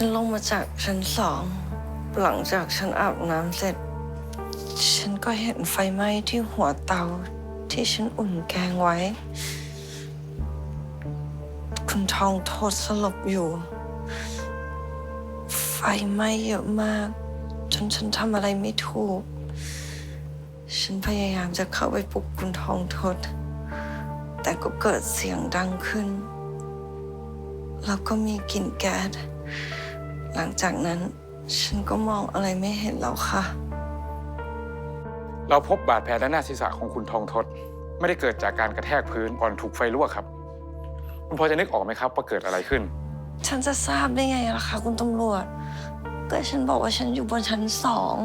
ฉันลงมาจากชั้นสอง หลังจากฉันอาบน้ำเสร็จ ฉันก็เห็นไฟไหม้ที่หัวเตาที่ฉันอุ่นแกงไว้ คุณทองโทษสลบอยู่ ไฟไหม้เยอะมาก จนฉันทำอะไรไม่ถูก ฉันพยายามจะเข้าไปปลุกคุณทองทศแต่ก็เกิดเสียงดังขึ้นแล้วก็มีกลิ่นแก๊ส หลังจากนั้น ฉันก็มองอะไรไม่เห็นแล้วค่ะ เราพบบาดแผลด้านหน้าศีรษะของคุณทองทศไม่ได้เกิดจากการกระแทกพื้นก่อนถูกไฟลวกครับ คุณพอจะนึกออกไหมครับว่าเกิดอะไรขึ้น ฉันจะทราบได้ไงล่ะคะคุณตำรวจ ก็ฉันบอกว่าฉันอยู่บนชั้นสอง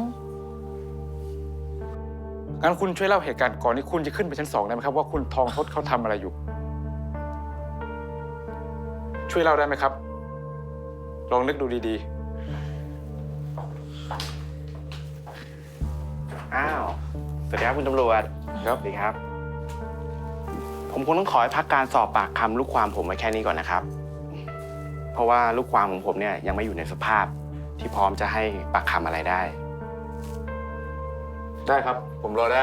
งั้นคุณช่วยเล่าเหตุการณ์ก่อนที่คุณจะขึ้นไปชั้นสองได้ไหมครับว่าคุณทองทศเขาทำอะไรอยู่ ช่วยเล่าได้ไหมครับ ลองนึกดูดีอ้าว สวัสดีครับคุณตำรวจ ๆ ครับสวัสดีครับ ผมคงต้องขอให้พักการสอบปากคำลูกความผมไว้แค่นี้ก่อนนะครับ เพราะว่าลูกความของผมเนี่ยยังไม่อยู่ในสภาพที่พร้อมจะให้ปากคำอะไรได้ ได้ครับ ผมรอได้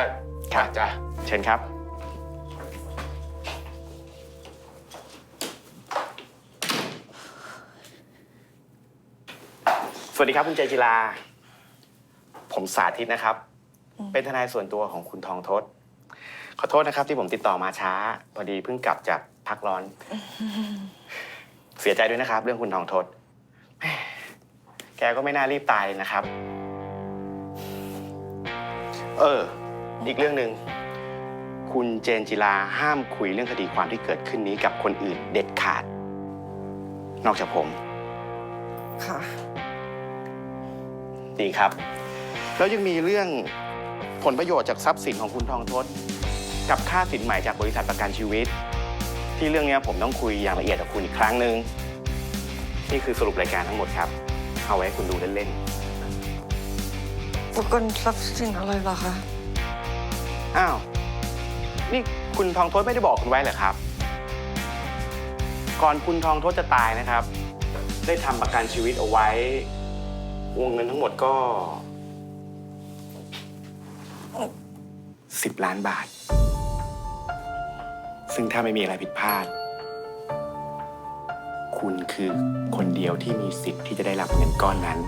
ครับ จ้ะเชิญครับ วัสดีครับคุณเจจิลา ผมสาธิตนะครับ เป็นทนายส่วนตัวของคุณทองทศ ขอโทษนะครับ ที่ผมติดต่อมาช้า พอดีเพิ่งกลับจากพักร้อน เสียใจด้วยนะครับ เรื่องคุณทองทศแหม่แกก็ไม่น่ารีบตายเลยนะครับ เออ อีกเรื่องหนึ่ง คุณเจนจิลาห้ามคุยเรื่องคดีความที่เกิดขึ้นนี้กับคนอื่นเด็ดขาด นอกจากผม ค่ะ ดีครับ แล้วยังมีเรื่องผลประโยชน์จากทรัพย์สินของคุณทองทศกับค่าสินใหม่จากบริษัทประกันชีวิต ที่เรื่องเนี้ยผมต้องคุยอย่างละเอียดกับคุณอีกครั้งหนึ่งนี่คือสรุปรายการทั้งหมดครับ เอาไว้ให้คุณดูเล่นประกันทรัพย์สินอะไรเหรอคะ ๆอ้าวนี่คุณทองทศไม่ได้บอกคุณไว้เหรอครับ ก่อนคุณทองทศจะตายนะครับ ได้ทำประกันชีวิตเอาไว้ วงเงินทั้งหมดก็สิบล้านบาท ซึ่งถ้าไม่มีอะไรผิดพลาด คุณคือคนเดียวที่มีสิทธิ์ที่จะได้รับเงินก้อนนั้น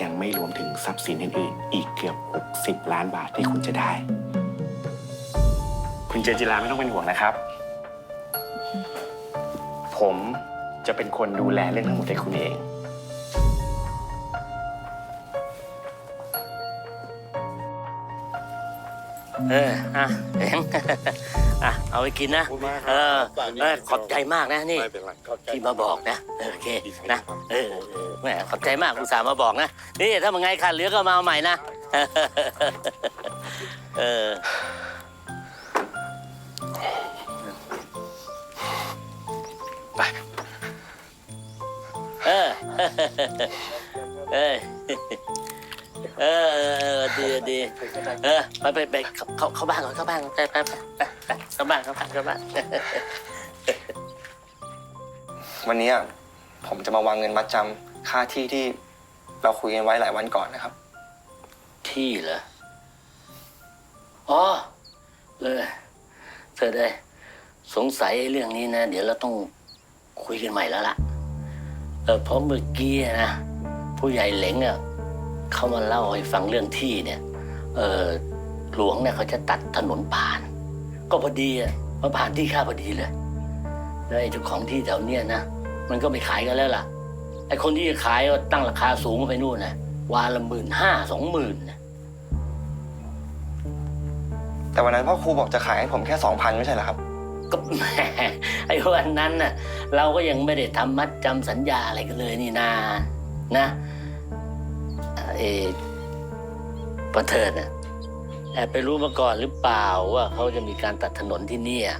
ยังไม่รวมถึงทรัพย์สินอื่นๆอีกเกือบ 60 ล้านบาทที่คุณจะได้ คุณเจนจิลาไม่ต้องเป็นห่วงนะครับ ผมจะเป็นคนดูแลเรื่องทั้งหมดให้คุณเอง เอออะเอ็งอะเอาไปกินนะเออเออขอบใจมากนะนี่ที่มาบอกนะเออโอเคนะเออเออแหมขอบใจมากคุณสาห์มาบอกนะ นี่ถ้ามันไงขาดเหลือก็มาเอาใหม่นะ เออไปเออเออ เออเออเออดีดีเออไปไปไปเข้าเข้าเข้าบ้านก่อนเข้าบ้านก่อนไปไปไปไปไปเข้าบ้านเข้าบ้านเข้าบ้านวันนี้ผมจะมาวางเงินมัดจำค่าที่ที่เราคุยกันไว้หลายวันก่อนนะครับ ที่เหรออ๋อเออเธอได้สงสัยเรื่องนี้นะ เดี๋ยวเราต้องคุยกันใหม่แล้วล่ะ เออเพราะเมื่อกี้นะ ผู้ใหญ่เหลงเนี่ย เขามาเล่าให้ฟังเรื่องที่เนี่ยเออหลวงเนี่ยเขาจะตัดถนนผ่าน ก็พอดีอะมาผ่านที่ข้าพอดีเลย แล้วไอ้เจ้าของที่แถวเนี้ยนะมันก็ไม่ขายกันแล้วล่ะไอ้คนที่จะขายก็ตั้งราคาสูงไปนู่นนะวาละหมื่นห้าสองหมื่นนะแต่วันนั้นพ่อครูบอกจะขายให้ผมแค่สองพันไม่ใช่เหรอครับ ก็แหมไอ้วันนั้นน่ะเราก็ยังไม่ได้ทำมัดจำสัญญาอะไรกันเลยนี่นานะ เออประเทิดน่ะแอบไปรู้มาก่อนหรือเปล่าว่าเขาจะมีการตัดถนนที่เนี่ย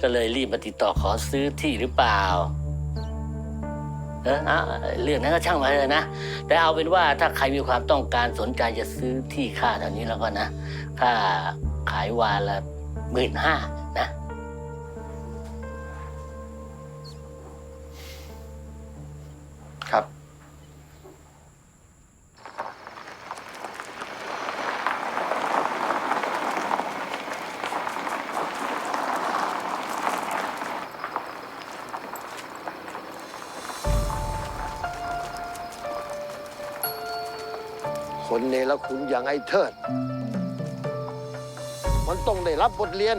ก็เลยรีบมาติดต่อขอซื้อที่หรือเปล่าเอออเรื่องนั้นก็ช่างมาเถอะนะ แต่เอาเป็นว่าถ้าใครมีความต้องการสนใจจะซื้อที่ค่าแถวนี้แล้วก็นะ ค่าขายวาละหมื่นห้านะ คนเนรคุณอย่างไอ้เทิด มันต้องได้รับบทเรียน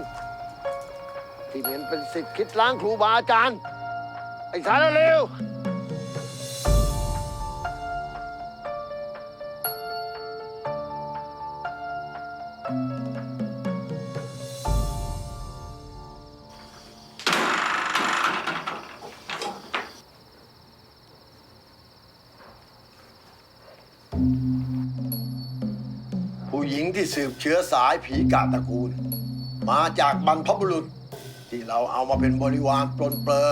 ที่เหม็นเป็นสิทธิ์คิดล้างครูบาอาจารย์ ไอ้สารเลว หญิงที่สืบเชื้อสายผีกาตระกูล มาจากบรรพบุรุษ ที่เราเอามาเป็นบริวารปลนเปลอ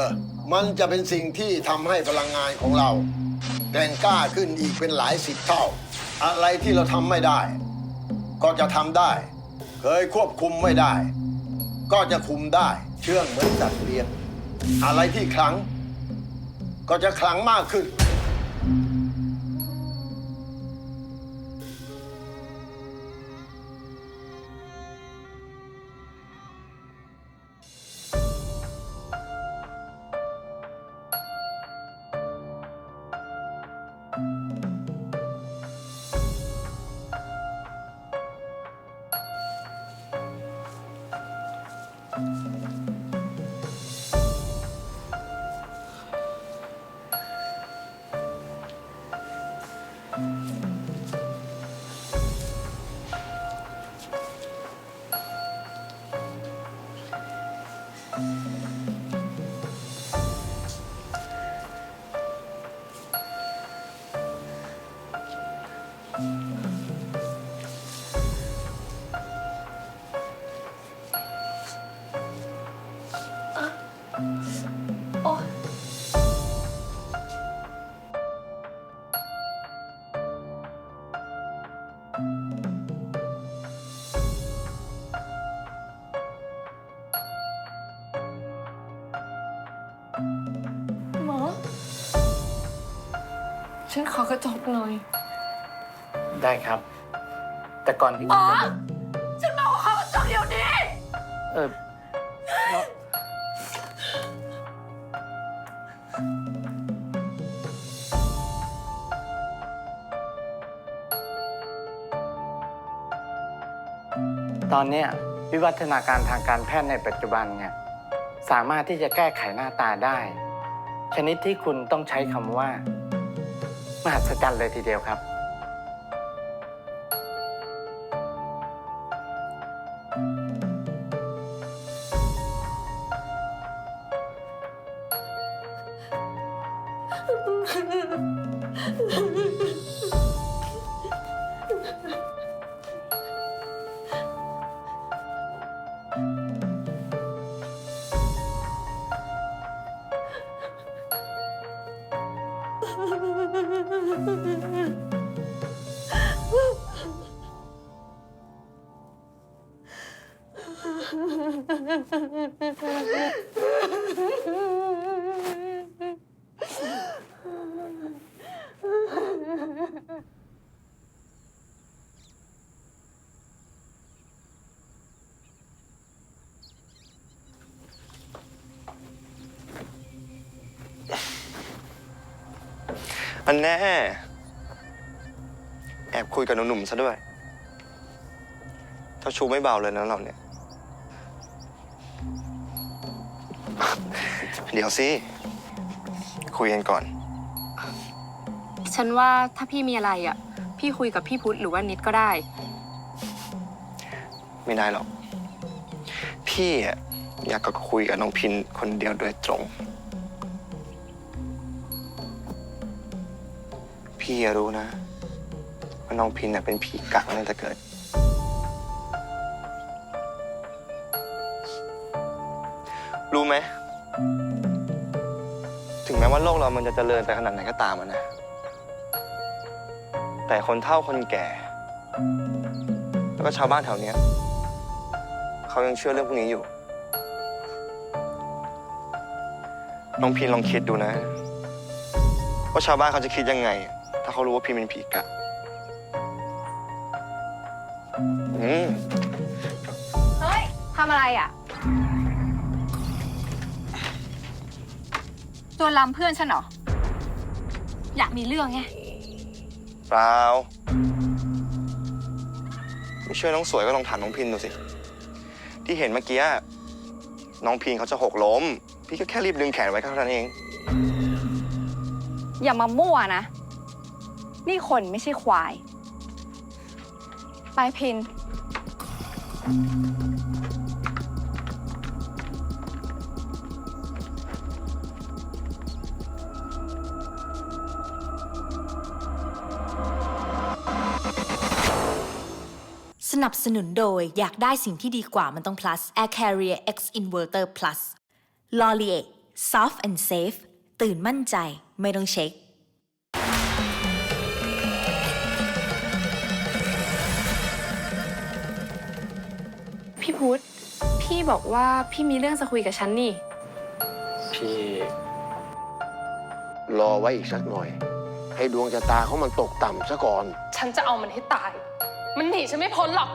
มันจะเป็นสิ่งที่ทำให้พลังงานของเราแกร่งกล้าขึ้นอีกเป็นหลายสิบเท่า อะไรที่เราทำไม่ได้ ก็จะทำได้ เคยควบคุมไม่ได้ ก็จะคุมได้เชื่องเหมือนสัตว์เลี้ยงอะไรที่ขลัง ก็จะขลังมากขึ้น หมอ ฉันขอกระจกหน่อย ได้ครับ แต่ก่อนที่หมอ ฉันบอกว่าขอกระจกเดี๋ยวนี้ เออ ตอนเนี้ยวิวัฒนาการทางการแพทย์ในปัจจุบันเนี่ยสามารถที่จะแก้ไขหน้าตาได้ ชนิดที่คุณต้องใช้คำว่า มหัศจรรย์เลยทีเดียวครับ อันแน่ แอบคุยกับหนุ่มๆซะด้วยเจ้าชูไม่เบาเลยนะเราเนี่ย เดี๋ยวสิ คุยกันก่อน ฉันว่าถ้าพี่มีอะไรอะ พี่คุยกับพี่พุทธหรือว่านิดก็ได้ ไม่ได้หรอก พี่อะอยากจะคุยกับน้องพินคนเดียวโดยตรง พี่รู้นะว่าน้องพินเป็นผีกะมาตั้งแต่เกิด รู้ไหม ถึงแม้ว่าโลกเรามันจะเจริญไปขนาดไหนก็ตามอะนะ แต่คนเฒ่าคนแก่ แล้วก็ชาวบ้านแถวเนี้ยเขายังเชื่อเรื่องพวกนี้อยู่ น้องพีนลองคิดดูนะ ว่าชาวบ้านเขาจะคิดยังไง ถ้าเขารู้ว่าพีนเป็นผีกะอืมเฮ้ยทำอะไรอะตัวลำเพื่อนฉันเหรอ อยากมีเรื่องไง เปล่าไม่เชื่อน้องสวยก็ลองถามน้องพินดูสิ ที่เห็นเมื่อกี้ น้องพินเขาจะหกล้ม พี่ก็แค่รีบดึงแขนไว้เท่านั้นเอง อย่ามามั่วนะ นี่คนไม่ใช่ควาย ไปพิน สนับสนุนโดยอยากได้สิ่งที่ดีกว่ามันต้อง plus Air Carrier X Inverter Plus l o r i e r Soft and Safe ตื่นมั่นใจไม่ต้องเช็ค พี่พุธพี่บอกว่าพี่มีเรื่องจะคุยกับฉันนี่ พี่ รอไว้อีกสักหน่อย ให้ดวงชะตาเขามันตกต่ำซะก่อน ฉันจะเอามันให้ตาย มันหนีฉันไม่พ้นหรอก